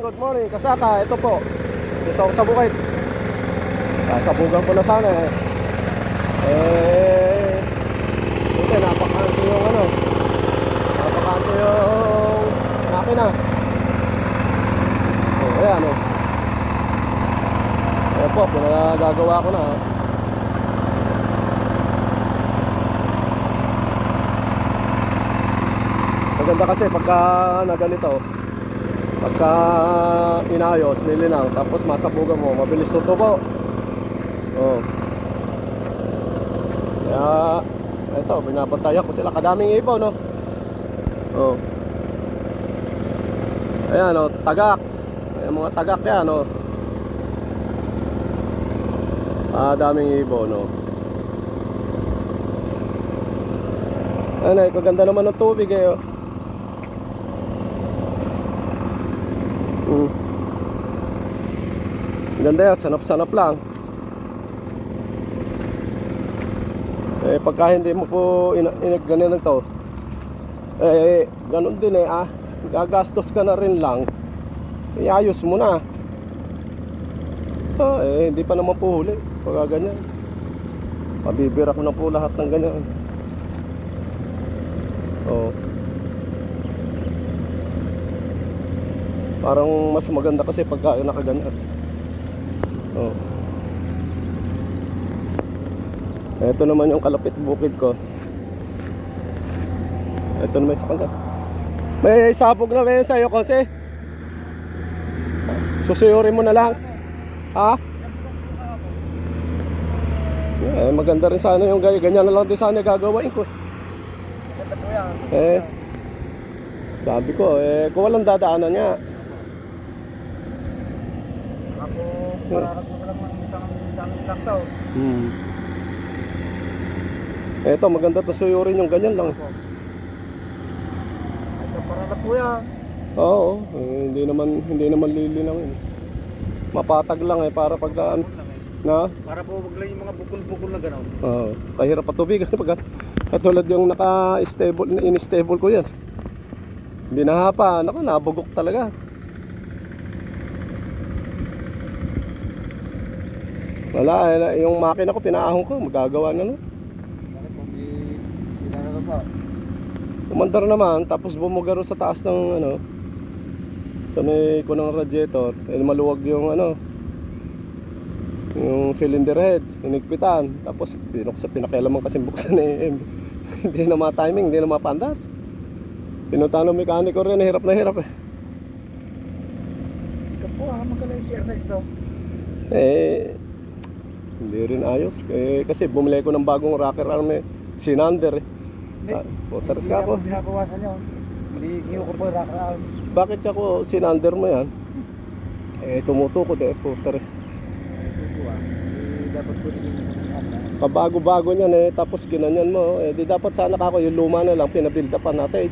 morning, good morning. Kasaka, ito po. Dito ako sa bukid. Sasabugan ko na sana eh. Eh, ito, napakanto yung ano. Napakanto yung makina. Oh, ayan oh. Ayan po, pinagagawa ko na. ah. Maganda kasi pagka na ganito, pagka inayos, nilinang, tapos masabugan mo, mabilis po. Oh. Kaya, ito, binabantayan ko sila. Kadaming ipo, no? Oh. Ayan, oh, tagak. Ayan, mga tagak yan, oh. Ah, daming ibo, no? Ano, eh, kaganda naman ng tubig, eh, oh. Mm. Ganda yan, sanap-sanap lang. Eh, pagka hindi mo po ina, ina, ganyan to, eh, ganun din eh, ah, gagastos ka na rin lang, iayos mo na. Ah, eh, hindi pa naman po huli, pagka ganyan. Pabibira ko na po lahat ng ganyan. Oh. Parang mas maganda kasi pagka nakaganyan. Oh. Ito naman yung kalapit bukid ko. Ito naman sa kanila. May sabog na ngayon sa'yo kasi. Susuyurin mo na lang. Ha? Eh, maganda rin sana yung ganyan. Ganyan na lang din sana gagawin ko. Eh, sabi ko, eh, kung walang dadaanan niya, Ako, pararat mo lang ang isang isang sakto. Hmm. Eto, maganda to suyurin yung ganyan lang. Ito, pararat po yan. Oo, eh, hindi naman hindi naman lilinawin. Mapatag lang eh para pagkaan eh. na. Para po wag lang yung mga bukol-bukol na gano'n. Oo, kahirap patubigan pag katulad yung naka-stable, in-stable ko yan. Binahapa, naku, nabugok talaga. Wala, yung makina ko pinaahon ko, magagawa na no. Umandar naman, tapos bumugaro sa taas ng ano, sa may ko ng radiator, eh, maluwag yung ano, yung cylinder head, inigpitan, tapos pinuksa, pinakialaman kasi buksan eh, hindi na ma-timing, hindi na mapandar. Pinunta ng mekaniko rin, hirap na hirap eh. Ito po, ah, magaling Ernesto. Eh, hindi rin ayos. Eh, kasi bumili ko ng bagong rocker arm eh, sinander eh. Sa, Puteres ka ako. Hindi binabawasan yun. Hindi ko po rock arm. Bakit ako sinander mo yan? Eh, tumutukod eh, puteres. Ito po ah. Eh, Dapat po rin Kabago-bago niyan eh, tapos ginanyan mo. Eh, di dapat sana kako yung luma na lang, pinabuild upan natin.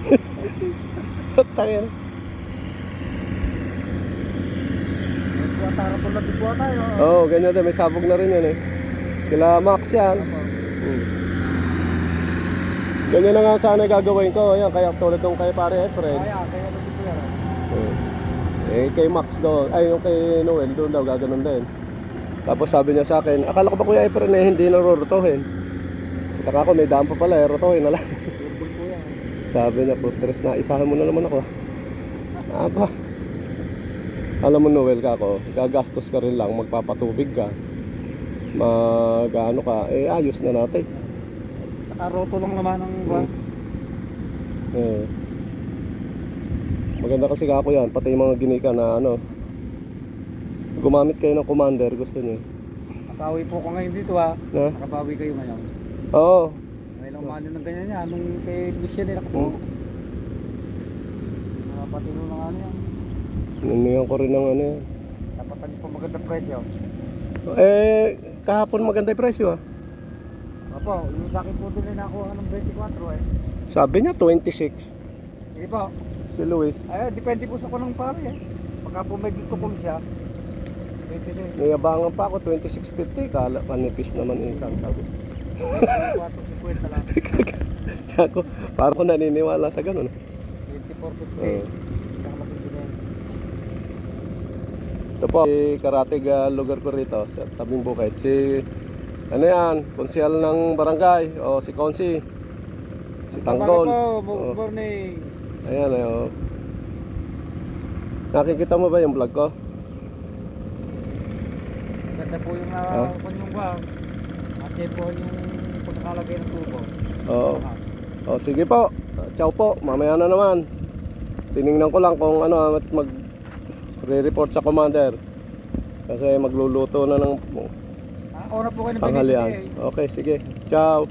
Tayo Tara po natin po tayo. Oo, oh, ganyan din. May sabog na rin yan eh. Kila Max yan. Hmm. Ganyan na nga sana gagawin ko. Ayan, kaya tulad ng kay pare Efren. Kaya, kaya po yan. Eh, eh, kay Max doon, ay yung kay Noel doon daw gaganon din. Tapos sabi niya sa akin, akala ko ba kuya Efren eh, hindi na rotohin. Taka ko, may daan pa pala eh, na lang. Sabi niya, putres na, isahan mo na naman ako. Aba. Alam mo Noel ka ako, gagastos ka rin lang, magpapatubig ka. Mag ano ka, eh ayos na natin. Nakaroto lang naman ang buwan. Eh. Maganda kasi kako yan, pati yung mga ginika na ano. Gumamit kayo ng commander, gusto niyo. Nakabawi po ko ngayon dito ha. Na? Nakabawi kayo ngayon. Oo. May ilang mahal ng ganyan yan. Nung kay Lucian eh, nakapo. Hmm. Nakapatino ng ano yan. Niniyan ko rin ng ano yan. Dapat ano po magandang presyo. Eh, kahapon maganda yung presyo ah. Opo, yung sa akin po doon ay nakuha ng 24 eh. Sabi niya 26. Sige po. Si Luis. Ay, depende po sa kunang pare eh. Pagka po may gusto kong siya, 26. Nayabangan pa ako 26.50. Kala manipis naman isang sabi. 450 lang. Ako, parang ko naniniwala sa ganun. 24.50. Oo. Saka matindi na yan. Ito po, si karatig ah, lugar ko rito sa tabing bukid. Si, ano yan, konsyal ng barangay, o si Konsi. Si Tanggol. Po, good morning. Ayan, ayan. Nakikita mo ba yung vlog ko? Ganda po yung Ah. uh, yung ba. At po yung pagkakalagay ng tubo. Oo. Ah. O sige po. Ciao po. Mamaya na naman. Tiningnan ko lang kung ano at mag re-report sa commander. Kasi magluluto na ng Ah, una po kayo ng tanghalian. PDCA. Okay, sige. Ciao.